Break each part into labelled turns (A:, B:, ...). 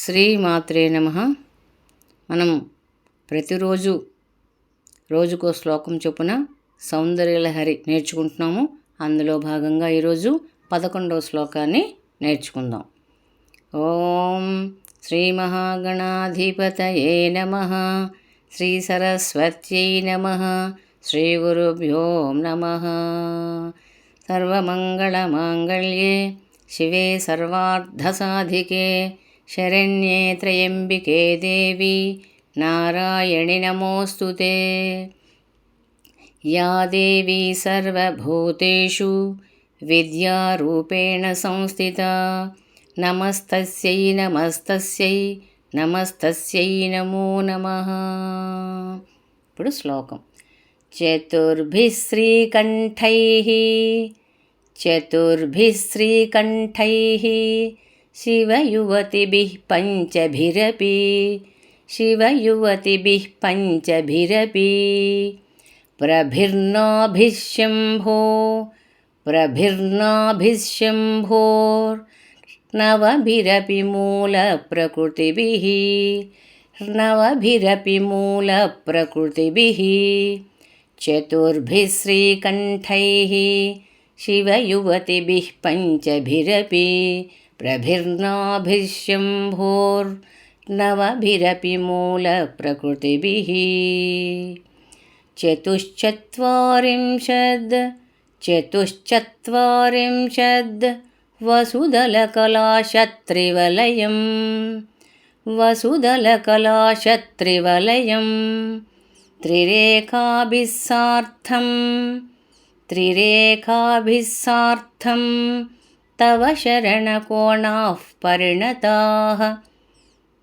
A: శ్రీమాత్రే నమ. మనం ప్రతిరోజు రోజుకో శ్లోకం చొప్పున సౌందర్యలహరి నేర్చుకుంటున్నాము. అందులో భాగంగా ఈరోజు పదకొండవ శ్లోకాన్ని నేర్చుకుందాం. ఓం శ్రీ మహాగణాధిపతయే నమ. శ్రీ సరస్వత్యై నమ. శ్రీ గురుభ్యో నమ. సర్వమంగళమాంగళ్యే. శివే సర్వార్థసాధికే. శరణ్యే త్రయంబికే దేవి నారాయణి నమోऽस्तु ते या देवी सर्वभूतेषु विद्यारूपेण संस्थिता नमस्तस्यै नमस्तस्यै नमस्तस्यै नमो नमः ఇప్పుడు శ్లోకం చతుర్భిः శ్రీకంఠైः చతుర్భిः శ్రీకంఠైः शिवयुवतिभिः पञ्चभिरपि शिवयुवतिभिः पञ्चभिरपि प्रभिर्नाभिः शम्भो प्रभिर्नाभिः शम्भोर्नवभिरपि मूलप्रकृतिभिः नवभिरपि मूलप्रकृतिभिः चतुर्भिः श्रीकण्ठैः शिवयुवतिभिः पञ्चभिरपि प्रभिर्नाभिः शम्भोर्नवभिरपि मूलप्रकृतिभिः चतुश्चत्वारिंशद् चतुश्चत्वारिंशद् वसुदलकलाशत्रिवलयं वसुदलकलाशत्रिवलयं त्रिरेखाभिः सार्धं त्रिरेखाभिः सार्धं तव शरणकोणाः परिणताः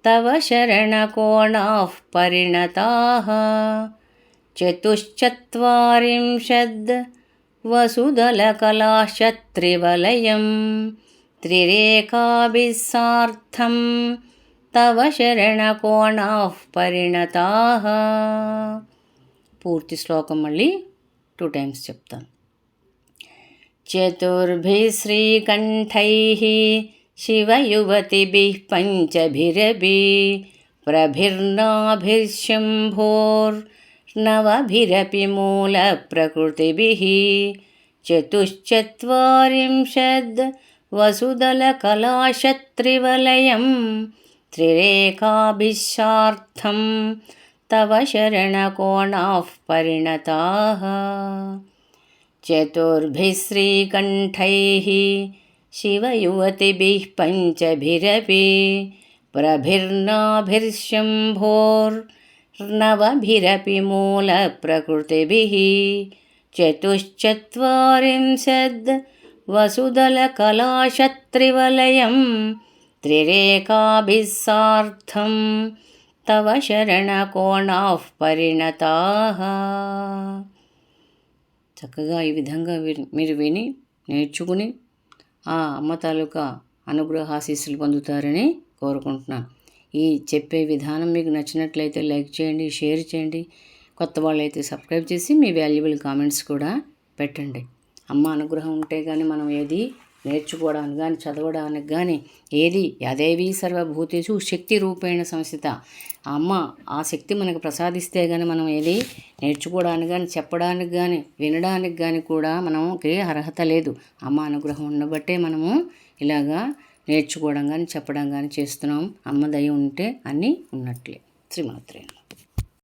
A: तव शरणकोणाः परिणताः चतुश्चत्वारिंशद् वसुदलकलाशत्रिवलयं त्रिरेखाभिः सार्धं तव శరణకోణాః పరిణతాః పూర్తి శ్లోకం మళ్ళీ టూ టైమ్స్ చెప్తాను चतुर्भिः श्रीकण्ठैः शिवयुवतिभिः पञ्चभिरभि प्रभिर्नाभिर्शम्भोर्नवभिरपि मूलप्रकृतिभिः चतुश्चत्वारिंशद् वसुदलकलाशत्रिवलयं त्रिरेखाभिशार्थं तव शरणकोणाः परिणताः चतुर्भिः श्रीकण्ठैः शिवयुवतिभिः पञ्चभिरपि प्रभिर्नाभिर्शम्भोर्नवभिरपि मूलप्रकृतिभिः चतुश्चत्वारिंशद् वसुदलकलाशत्रिवलयं त्रिरेकाभिः सार्धं तव शरणकोणाः परिणताः। చక్కగా ఈ విధంగా మీరు విని నేర్చుకుని ఆ అమ్మ తాలూకా అనుగ్రహాశీస్సులు పొందుతారని కోరుకుంటున్నాను. ఈ చెప్పే విధానం మీకు నచ్చినట్లయితే లైక్ చేయండి షేర్ చేయండి. కొత్త వాళ్ళైతే సబ్స్క్రైబ్ చేసి మీ వాల్యుబుల్ కామెంట్స్ కూడా పెట్టండి. అమ్మ అనుగ్రహం ఉంటే కానీ మనం ఏది నేర్చుకోవడానికి కానీ చదవడానికి కానీ ఏది యదేవి సర్వభూతేషు శక్తి రూపేణ సంస్థిత. అమ్మ ఆ శక్తి మనకు ప్రసాదిస్తే కానీ మనం ఏది నేర్చుకోవడానికి కానీ చెప్పడానికి కానీ వినడానికి కానీ కూడా మనకి అర్హత లేదు. అమ్మ అనుగ్రహం ఉండబట్టే మనము ఇలాగా నేర్చుకోవడం కానీ చెప్పడం కానీ చేస్తున్నాం. అమ్మ దయ ఉంటే అన్నీ ఉన్నట్లే. శ్రీమాత్రేణ